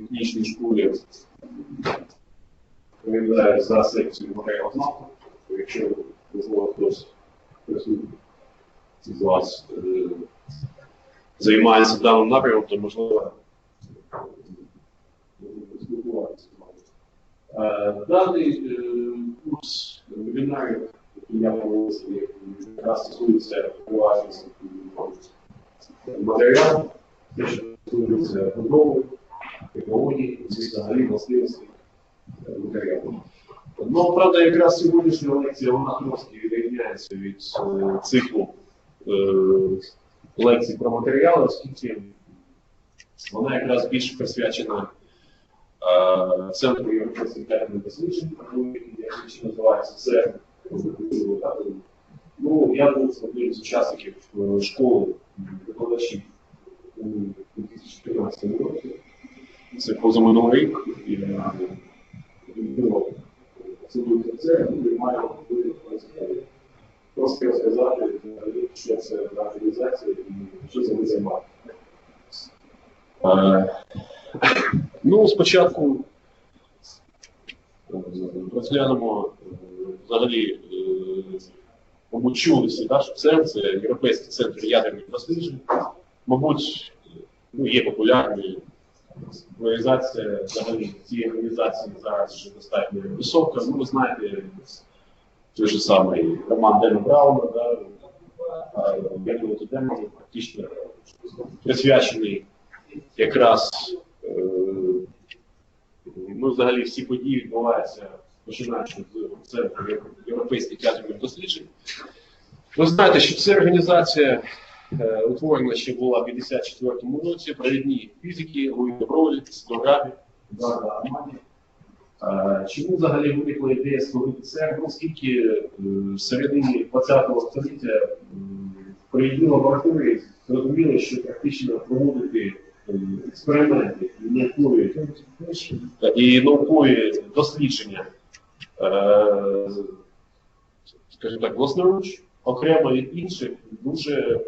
технічній школі відповідає за секцію матеріалознавства. Якщо можливо хтось з вас е, займається даним напрямом, то можливо спілкуватися. Е, Даний е, курс вебінарів, який я проводив, якраз стосується власності матеріалу, те, що стосується будови, технології, і взагалі властивості е, матеріалу. Ну, правда, якраз сьогоднішня лекція вона трошки відрізняється від е, циклу е, лекцій про матеріали, оскільки вона якраз більше присвячена е, Центру європейських досліджень, який називається це. Ну, я був одним з учасників е, школи викладачів у 2014 році. Це позаминулий рік. І, е, було це буде це, ми маємо просто розказати, що це за організація і що це ми займаємо. Е, Ну, спочатку е, розглянемо взагалі, чули да, що це, це Європейський центр ядерних досліджень. Мабуть, ну, є популярною Організація взагалі цієї організації зараз вже достатньо висока. Ну, ви знаєте, той же самий Роман Дена Брауна, да, Генріоту Демону, практично присвячений якраз е, ну, взагалі всі події відбуваються починаючи з центру європейських ядерних досліджень. Ви знаєте, що ця організація утворена ще була в 54-му році, провідні фізики, Луї Добролі, Сидорабі, Едуарда Армані. Е, Чому взагалі виникла ідея створити це? Ну, оскільки е, в середині 20-го століття провідні лабораторії зрозуміли, що практично проводити е, експерименти і наукові, і наукові дослідження, е, скажімо так, власноруч, окремо інших, дуже е,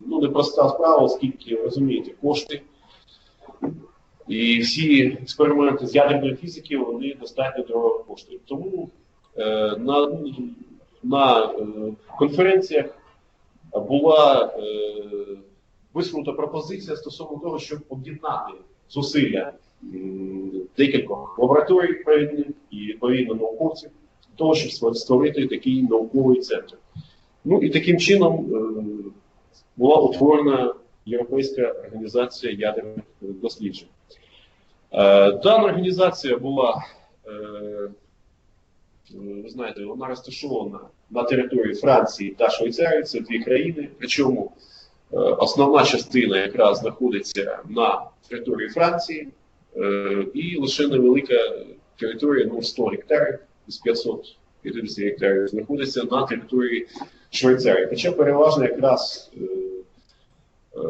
ну, непроста справа, оскільки розумієте, кошти. І всі експерименти з ядерної фізики вони достатньо дорого коштують. Тому е, на, на е, конференціях була е, висунута пропозиція стосовно того, щоб об'єднати зусилля декількох лабораторій провідних і відповідно науковців того, щоб створити такий науковий центр. Ну і таким чином е, була утворена Європейська організація ядерних досліджень. Е, Дана організація була, е, ви знаєте, вона розташована на території Франції та Швейцарії, це дві країни. Причому основна частина якраз знаходиться на території Франції, і лише невелика територія, ну 100 гектарів з 550 гектарів, знаходиться на території Швейцарії. Хоча переважно якраз е, е,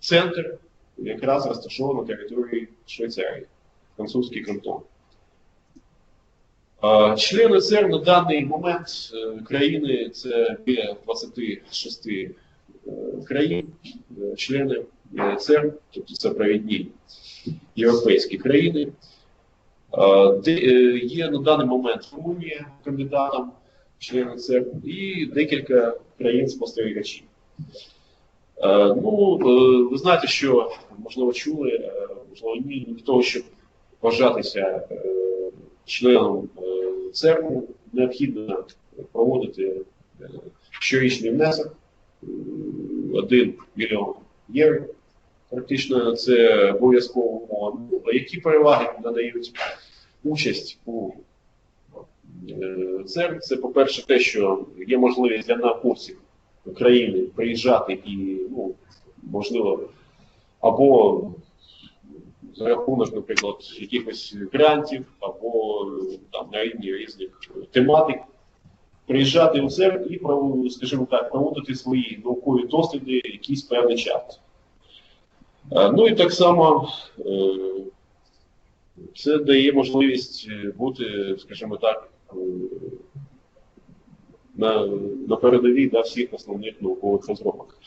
центр якраз розташовано на території Швейцарії, французький кантон. Члени ЦЕР на даний момент е, країни це біля 26 е, країн, члени ЦЕР, тобто це провідні європейські країни. Е, е, є на даний момент Румунія кандидатом члени ЦЕР і декілька країн-спостерігачів. Е, Ну, ви знаєте, що можливо чули, можливо, ні, для того, щоб вважатися членом ЦЕРНу, необхідно проводити щорічний внесок м, 1 мільйон євро. Практично це обов'язкова умова. Які переваги надають участь у е, ЦЕРН? Це, по-перше, те, що є можливість для науковців України приїжджати і, ну, можливо, або за рахунок, наприклад, якихось грантів, або там на рівні різних тематик, приїжджати у ЦЕРН і, скажімо так, проводити свої наукові досліди якийсь певний час. Е, Ну і так само е, це дає можливість е, бути, скажімо так, на, на передовій да, всіх основних наукових розробок.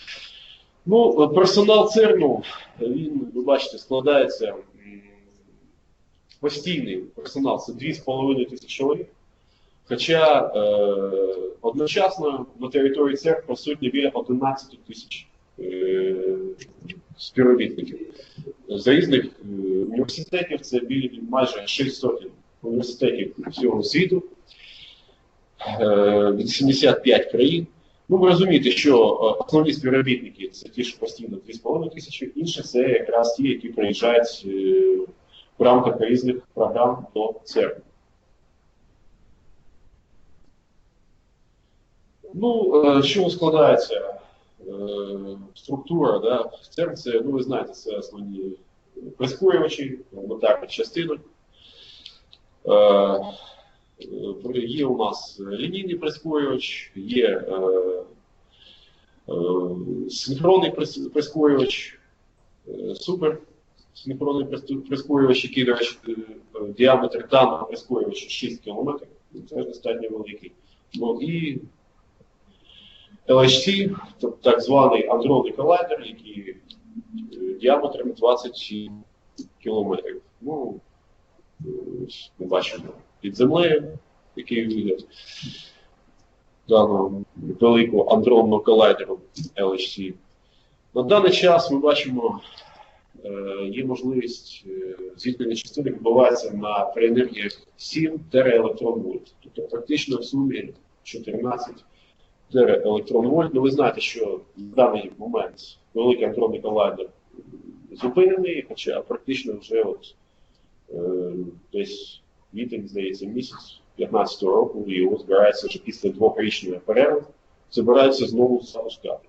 Ну, персонал ЦЕРНу, він, ви бачите, складається постійний персонал це 2,5 тисячі чоловік. Хоча е, одночасно на території ЦЕРН присутні біля 11 тисяч е, співробітників. З різних е, університетів це біля майже 600 університетів всього світу, е, від 75 країн. Ну, ви розумієте, що е, основні співробітники це ті, що постійно 2,5 тисячі, інші це якраз ті, які приїжджають е, в рамках різних програм до ЦЕРН. Ну, е, чого складається е, структура, да? ЦЕРН це, ну ви знаєте, це основні прискорювачі, елементарних частинок. Е, е, Є у нас лінійний прискорювач, є е, е, синхронний прискорювач, е, супер синхронний прискорювач, який, до речі, е, е, діаметр даного прискорювача 6 км, це достатньо великий. Ну і LHC, так званий андронний колайдер, який е, діаметром 20 кілометрів. Ну, е, ми бачимо під землею, який вигляд даного великого андронного колайдеру LHC. На даний час ми бачимо, е, є можливість зіткнення частини відбувається на при енергіях 7 тераелектрон вольт. Тобто практично в сумі 14 тераелектрон вольт. Ну ви знаєте, що в даний момент великий андронний колайдер зупинений, хоча практично вже от, е, десь літом, здається, місяць 15 року, його збирається вже після двохрічної перерви, збирається знову запускати.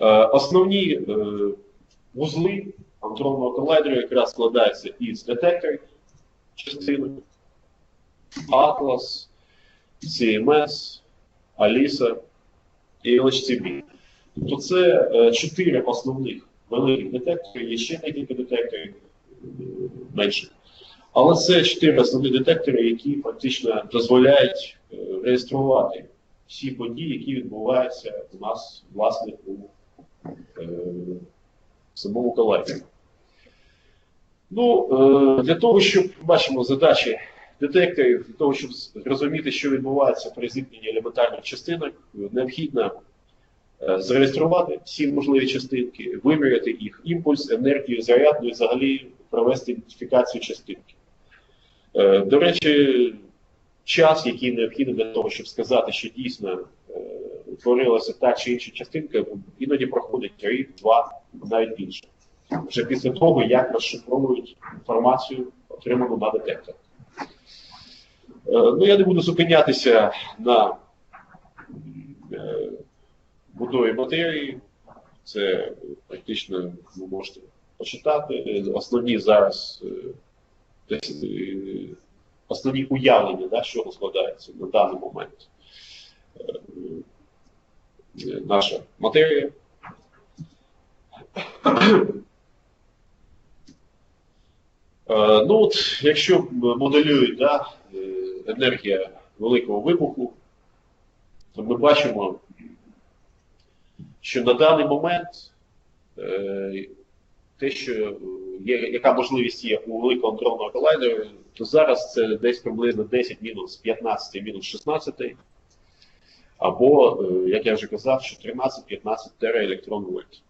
Е, основні е, вузли андронного колайдера якраз складаються із детекторів частинок, Atlas, CMS, ALISA і LHCb. Тобто це е, чотири основних великих детектори, є ще декілька детекторів менше. Але це чотири основні детектори, які фактично дозволяють е, реєструвати всі події, які відбуваються у нас власне у е, самому колайдері. Ну, для того, щоб бачимо задачі детекторів, для того, щоб зрозуміти, що відбувається при зіткненні елементарних частинок, необхідно е, зареєструвати всі можливі частинки, виміряти їх імпульс, енергію, заряд, ну і взагалі провести ідентифікацію частинки. Е, До речі, час, який необхідний для того, щоб сказати, що дійсно е, утворилася та чи інша частинка, іноді проходить рік, два, навіть більше. Вже після того, як розшифровують інформацію, отриману на детектор. Е, Ну, я не буду зупинятися на е, будові матерії. Це практично ви можете почитати. Е, Основні зараз основні уявлення, да, що складається на даний момент. Наша матерія. Ну от, якщо моделюють да, енергія великого вибуху, то ми бачимо, що на даний момент е, те, що є, яка можливість є у великого андронного колайдера, то зараз це десь приблизно 10 мінус 15 мінус 16, або, е, як я вже казав, 14-15 тераелектрон вольт.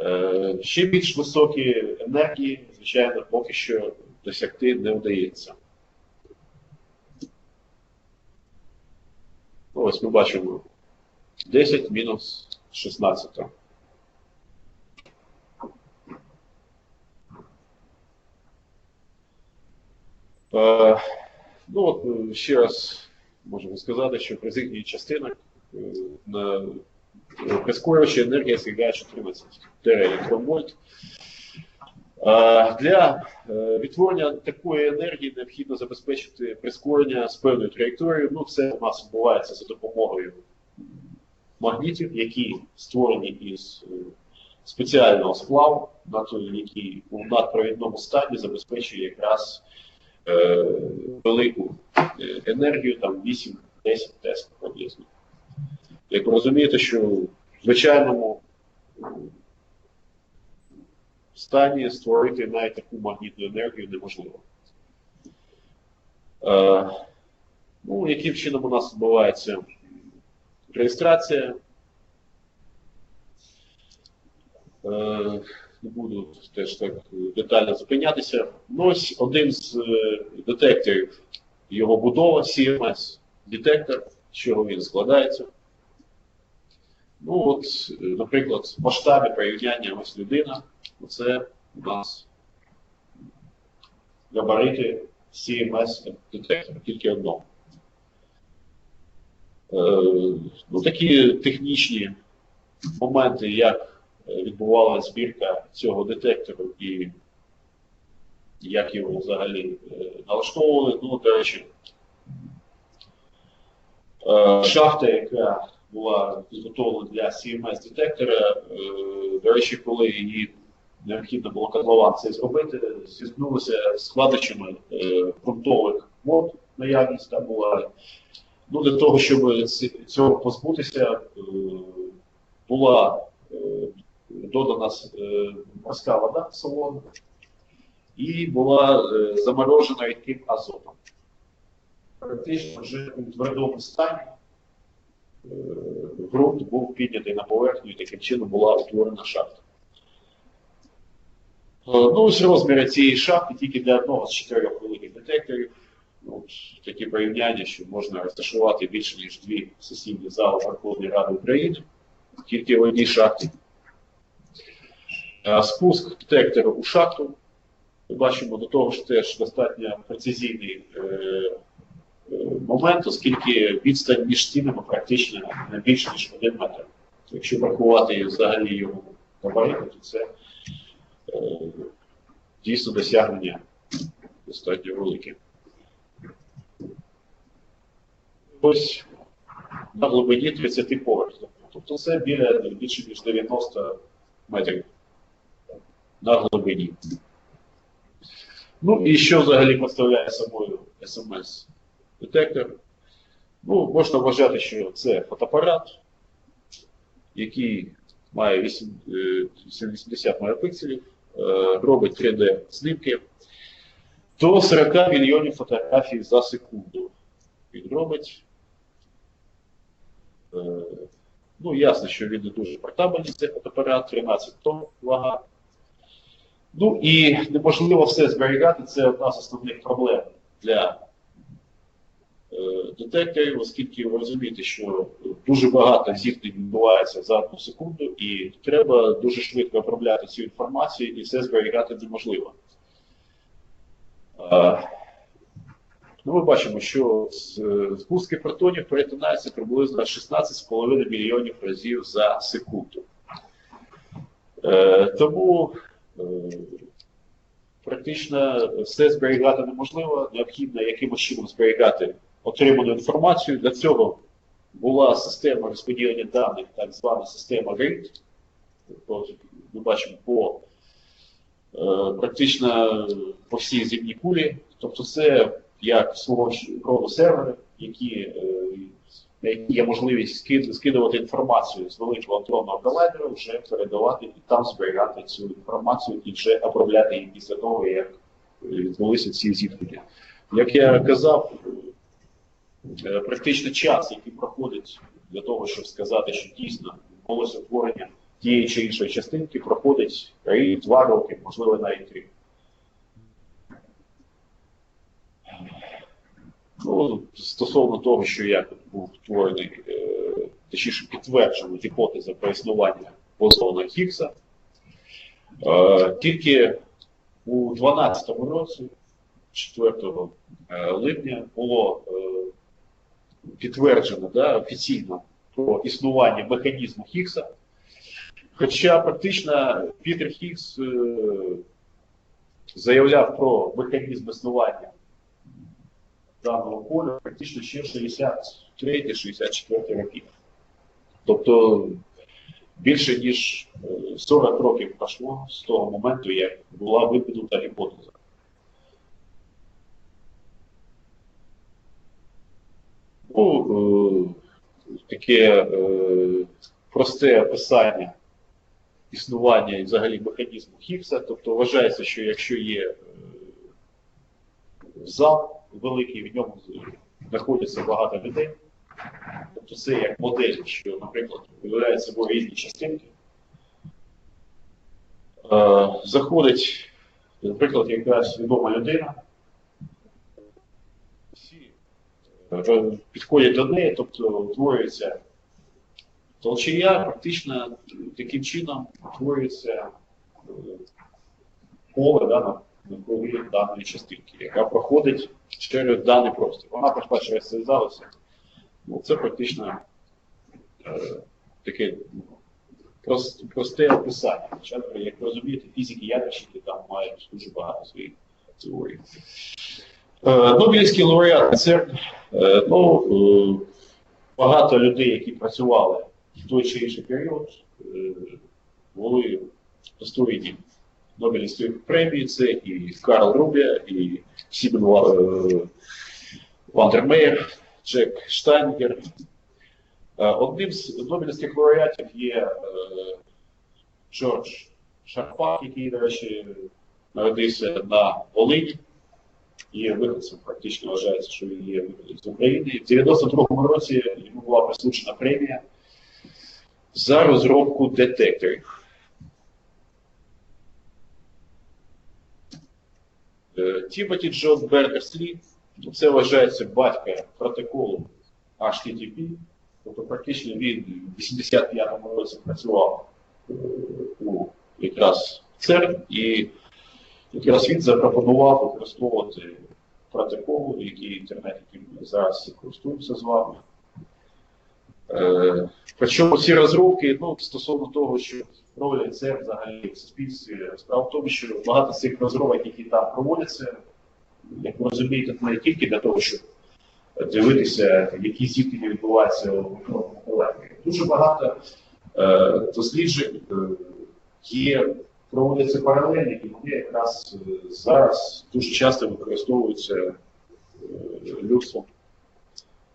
Е, Ще більш високі енергії, звичайно, поки що досягти не вдається. Ну, Ось ми бачимо 10 мінус 16. Е, Ну, от е, ще раз можемо сказати, що при зігній частинах е, на прискорювачі енергія сягає 14 тераелектронвольт. Е, Для е, відтворення такої енергії необхідно забезпечити прискорення з певною траєкторією. Ну, це у нас відбувається за допомогою магнітів, які створені із е, спеціального сплаву, який у надпровідному стані забезпечує якраз велику енергію, там 8-10 Тесла приблизно. Як ви розумієте, що звичайному стані створити навіть таку магнітну енергію неможливо. Е, ну, яким чином у нас відбувається реєстрація? Е, не буду теж так детально зупинятися. Ну, ось один з е, детекторів, його будова, CMS детектор, з чого він складається. Ну, от, е, наприклад, в масштабі порівняння ось людина, це у нас габарити CMS детектора, тільки одного. Е, ну, такі технічні моменти, як е, відбувалася збірка цього детектору і як його взагалі е, налаштовували. Ну, до речі, шахта, яка була підготовлена для CMS детектора, до речі, коли її необхідно було котлован зробити, зіткнулися з складочами е, ґрунтових вод, наявність там була. Ну, для того, щоб цього позбутися, е, була е, додана е, морська вода солона і була е, заморожена рідким азотом. Практично вже у твердому стані е, ґрунт був піднятий на поверхню і таким чином була утворена шахта. Е, Ну, ось розміри цієї шахти тільки для одного з чотирьох великих детекторів. Ну, такі порівняння, що можна розташувати більше ніж дві сесійні зали Верховної Ради України, тільки в одній шахті. Е, Спуск детектору у шахту. Ми бачимо до того ж теж достатньо прецизійний е, е, момент, оскільки відстань між стінами практично не більше, ніж один метр. Якщо врахувати взагалі його габарити, то це дійсно досягнення достатньо велике. Ось на глибині 30 поверхів. Тобто це біля більше ніж 90 метрів на глибині. Ну і що взагалі представляє собою смс-детектор? Ну, можна вважати, що це фотоапарат, який має 8, е, 80 мегапікселів, робить 3D-знімки до 40 мільйонів фотографій за секунду. Він робить. Е, Ну, ясно, що він не дуже портабельний, цей фотоапарат, 13 тонн вага. Ну і неможливо все зберігати, це одна з основних проблем для е, детекторів, оскільки ви розумієте, що дуже багато зіткнень відбувається за одну секунду, і треба дуже швидко обробляти цю інформацію, і все зберігати неможливо. Е, Ну, ми бачимо, що е, спуски протонів перетинаються приблизно 16,5 мільйонів разів за секунду. Е, тому е, практично все зберігати неможливо, необхідно якимось чином зберігати отриману інформацію. Для цього була система розподілення даних, так звана система RAID. Тобто, ми бачимо по е, практично по всій земній кулі. Тобто це як свого роду сервери, які, е, на які є можливість скид- скидувати інформацію з великого електронного колайдера, вже передавати і там зберігати цю інформацію і вже обробляти її після того, як е, відбулися ці зіткнення. Як я казав, практично час, який проходить для того, щоб сказати, що дійсно відбулося утворення тієї чи іншої частинки, проходить і два роки, можливо, навіть три. Ну, стосовно того, що як був створений, е, точніше підтверджена гіпотеза про існування бозона Хіггса, е, тільки у 2012 році, 4 е, липня, було е, підтверджено да, офіційно про існування механізму Хіггса. Хоча практично Пітер Хіггс е, заявляв про механізм існування даного поля практично ще 63-64 роки. Тобто більше ніж е, 40 років пройшло з того моменту, як була видобута гіпотеза. Ну, е, таке е, просте описання існування і взагалі механізму Хіггса. Тобто вважається, що якщо є е, зал великий, в ньому знаходиться багато людей. Тобто це як модель, що, наприклад, виявляють собою різні частинки. Заходить, наприклад, якась відома людина. Всі е, підходять до неї, тобто утворюється толчія, практично таким чином утворюється е, поле да, на- навкруги даної частинки, яка проходить через даний простір. Вона пройшла через цей зал. Ну, це практично е, таке прост, просте описання. Хоча, як розумієте, фізики ядерщики там мають дуже багато своїх теорій. Е, Нобелівський лауреат ЦЕРН, е, ну, е, багато людей, які працювали в той чи інший період, були достойні Нобелівської премії. Це і Карл Рубія, і е, Вандермеєр, Джек Штайнгер. Одним з Нобелівських лауреатів є Джордж Шарпак, який, до речі, народився на Волині. Є виходцем, практично вважається, що він є виходцем з України. В 92-му році йому була присуджена премія за розробку детекторів. Е, Тімоті Джон Бернерс-Лі, це вважається батька протоколу HTTP, тобто практично він в 85-му році працював е, у якраз ЦЕРН, і якраз він запропонував використовувати протокол, який інтернет, яким ми зараз користуємося з вами. Е, Причому ці розробки, ну, стосовно того, що роблять це взагалі в суспільстві, справа в тому, що багато з цих розробок, які там проводяться, як ви розумієте, не тільки для того, щоб дивитися, які зіткнення відбуваються у мікробному полі. Дуже багато е, досліджень е, є, проводяться паралельні, і вони якраз е, зараз дуже часто використовуються е, людством.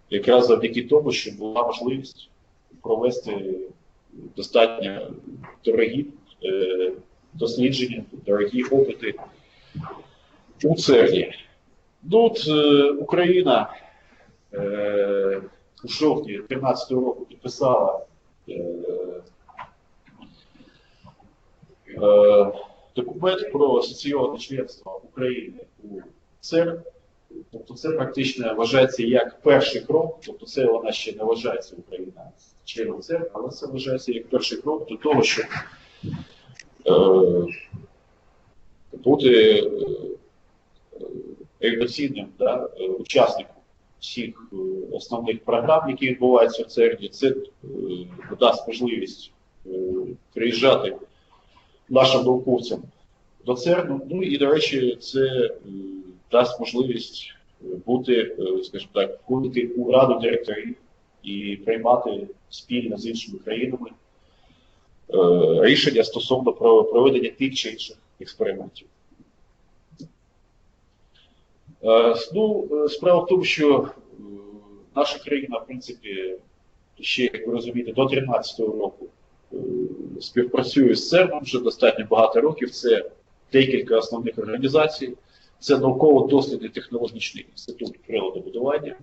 Якраз завдяки тому, що була можливість провести достатньо дорогі е, дослідження, дорогі опити у ЦЕРНі. Е, Україна у жовтні 2013 року підписала документ про асоційоване членство України у ЦЕРН. Тобто це практично вважається як перший крок, тобто це вона ще не вважається Україна членом ЦЕРН, але це вважається як перший крок до того, щоб е, бути е, революційним да, е, учасником всіх е, основних програм, які відбуваються в ЦЕРНі. Це е, дасть можливість е, приїжджати нашим науковцям до ЦЕРНу. Ну і, до речі, це е, дасть можливість е, бути, е, скажімо так, входити у раду директорів і приймати спільно з іншими країнами рішення стосовно проведення тих чи інших експериментів. Ну, справа в тому, що наша країна, в принципі, ще, як ви розумієте, до 2013 року співпрацює з ЦЕРНом вже достатньо багато років. Це декілька основних організацій. Це науково-дослідний технологічний інститут приладобудування,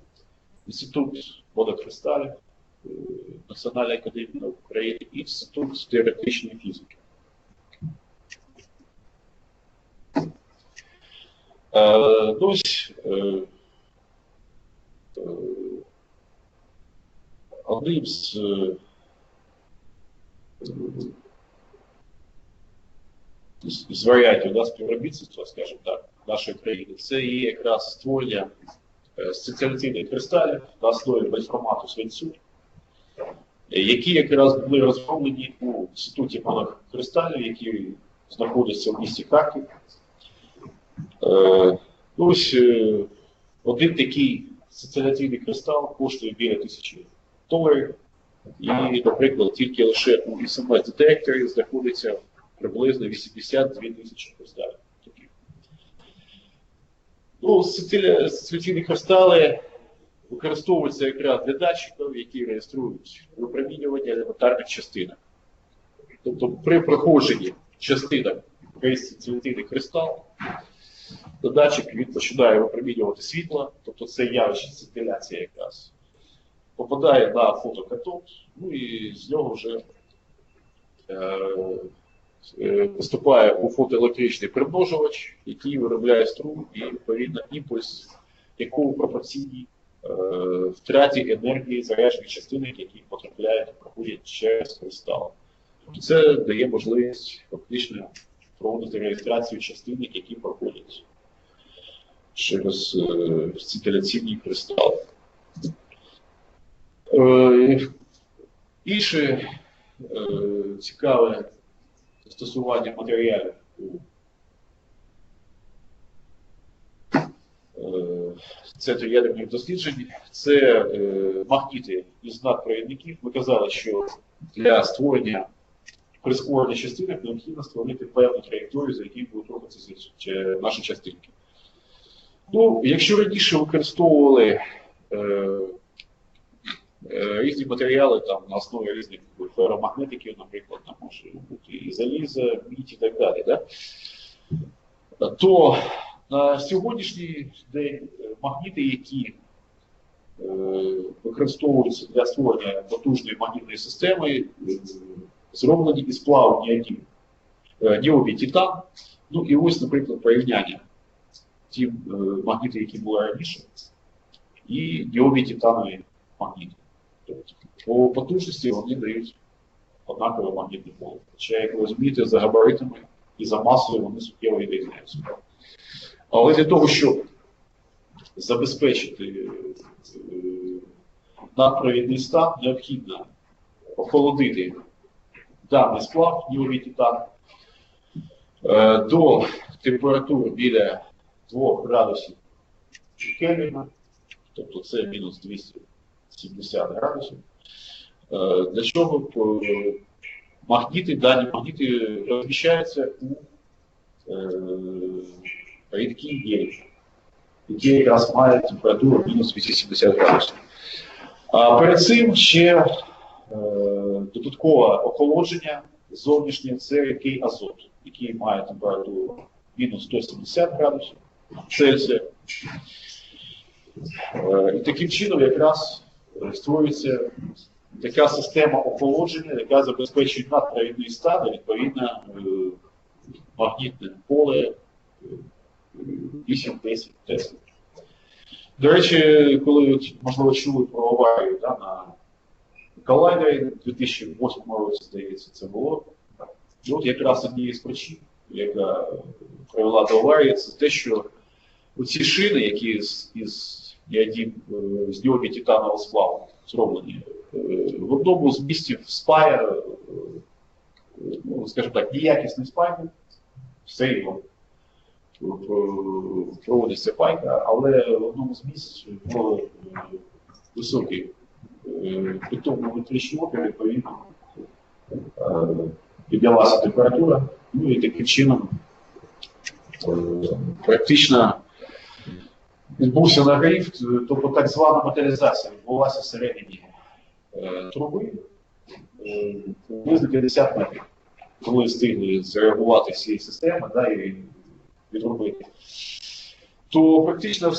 інститут водокристалів, е, Національна академія наук України інститут теоретичної фізики. Е, ну, ось, е, е, одним з е, з- варіантів да, співробітництва, скажімо так, нашої країни, це є якраз створення е, соціалізаційних кристалів на основі безформату свинцю, які якраз були розроблені у інституті малих кристалів, який знаходиться в місті Харків. Е, ну, ось е, один такий соціалізаційний кристал коштує біля тисячі доларів. І, наприклад, тільки лише у смс-детекторі знаходиться приблизно 82 тисячі кристалів. Ну, соціалі- кристали використовується якраз для датчиків, які реєструють випромінювання елементарних частинок. Тобто при проходженні частинок цвітильний кристал, то датчик він починає випромінювати світло, тобто це явище сцинтиляція якраз. Попадає на фотокатод, ну і з нього вже е, е, поступає у фотоелектричний примножувач, який виробляє струм і відповідно імпульс, якому пропорційні е, втраті енергії заряджених частинок, які потрапляють, проходять через кристал. Тобто Це дає можливість фактично проводити реєстрацію частинок, які проходять через е, сцинтиляційні кристали. Е, інше е, цікаве застосування матеріалів у е, ядерних досліджень це магніти із надпровідників. Ми казали, що для створення прискорення частинок необхідно створити певну траєкторію, за якою будуть рухатися наші частинки. Ну, якщо раніше використовували різні матеріали там, на основі різних феромагнетиків, наприклад, там може бути і залізо, мідь і так далі, да? то на сьогоднішній день е, магніти, які е, використовуються для створення потужної магнітної системи, е, зроблені із плаву е, титан. Ну і ось, наприклад, порівняння ті е, магніти, які були раніше, і діові титанові магніти. По потужності вони дають однакове магнітне поле. Хоча, як ви розумієте, за габаритами і за масою вони суттєво відрізняються. Але для того, щоб забезпечити е, надпровідний стан, необхідно охолодити даний сплав діовий титан е, до температури біля 2 градусів Кельвіна, тобто це мінус 270 градусів. Е, Для чого е, магніти, дані магніти розміщаються у е, рідкій гелі, які якраз мають температуру мінус 270 градусів. А перед цим ще додаткове охолодження зовнішнє це рідкий азот, який має температуру мінус 170 градусів Цельсія. І таким чином якраз е, створюється така система охолодження, яка забезпечує надпровідний стан, відповідно е, магнітне поле е, 8-10 Тесла. До речі, коли можливо чули про аварію да, на колайдері у 2008 році, здається, це було. І от якраз однією з причин, яка привела до аварії, це те, що оці шини, які з, із неодім, е, з ньогі титанового сплаву зроблені, е, в одному з місців спая, е, ну, скажімо так, неякісний спайк, все його е, проводиться пайка, але в одному з місць було високий питомний внутрішній опір, відповідно, піднялася температура, ну і таким чином практично відбувся нагрів, тобто так звана металізація відбулася всередині е, труби е, приблизно 50 метрів, коли встигли зреагувати всі системи да, і відробити. То практично,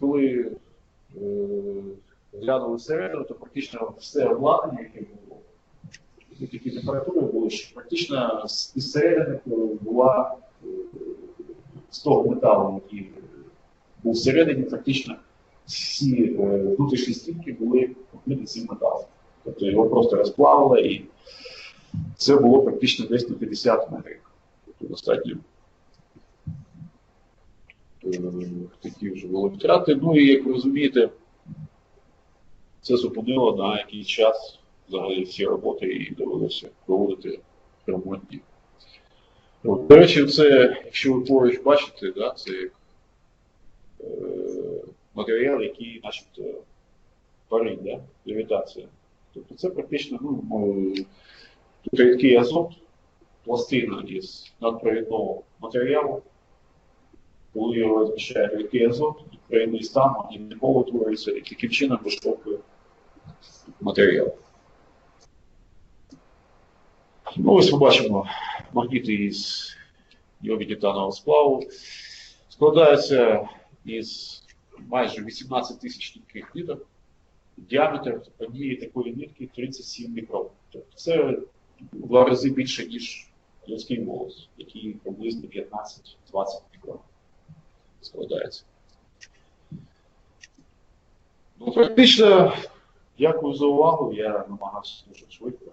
коли е, глянули всередину, то практично все обладнання, яке було, такі температури були, що практично із середини е, була е, з того металу, який всередині, практично всі е, внутрішні стінки були покриті цим металом. Тобто його просто розплавили і це було практично десь на 50 метрів. Тобто достатньо е, такі вже були втрати. Ну і як ви розумієте, це зупинило на якийсь час взагалі всі роботи і довелося проводити ремонтні. До речі, це, якщо ви поруч бачите, да, це як матеріал, який начебто парить, да, левітація. Тобто це практично ну, е, рідкий азот, пластина із надпровідного матеріалу, коли його розміщають рідкий азот, стану, і ніколи утворюється і таким чином виштовхує матеріал. Ну, ось ми бачимо магніти із йодітанового сплаву. Складаються із майже 18 тисяч тонких ниток. Діаметр однієї такої нитки 37 мікрон. Тобто це в два рази більше, ніж людський волос, який приблизно 15-20 мікрон складається. Ну, практично, дякую за увагу. Я намагався дуже швидко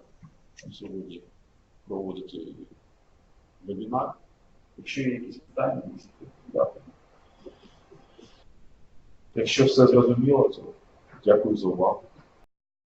сьогодні проводити вебінар. Якщо є якісь питання, можете задати. Якщо все зрозуміло, то дякую за увагу.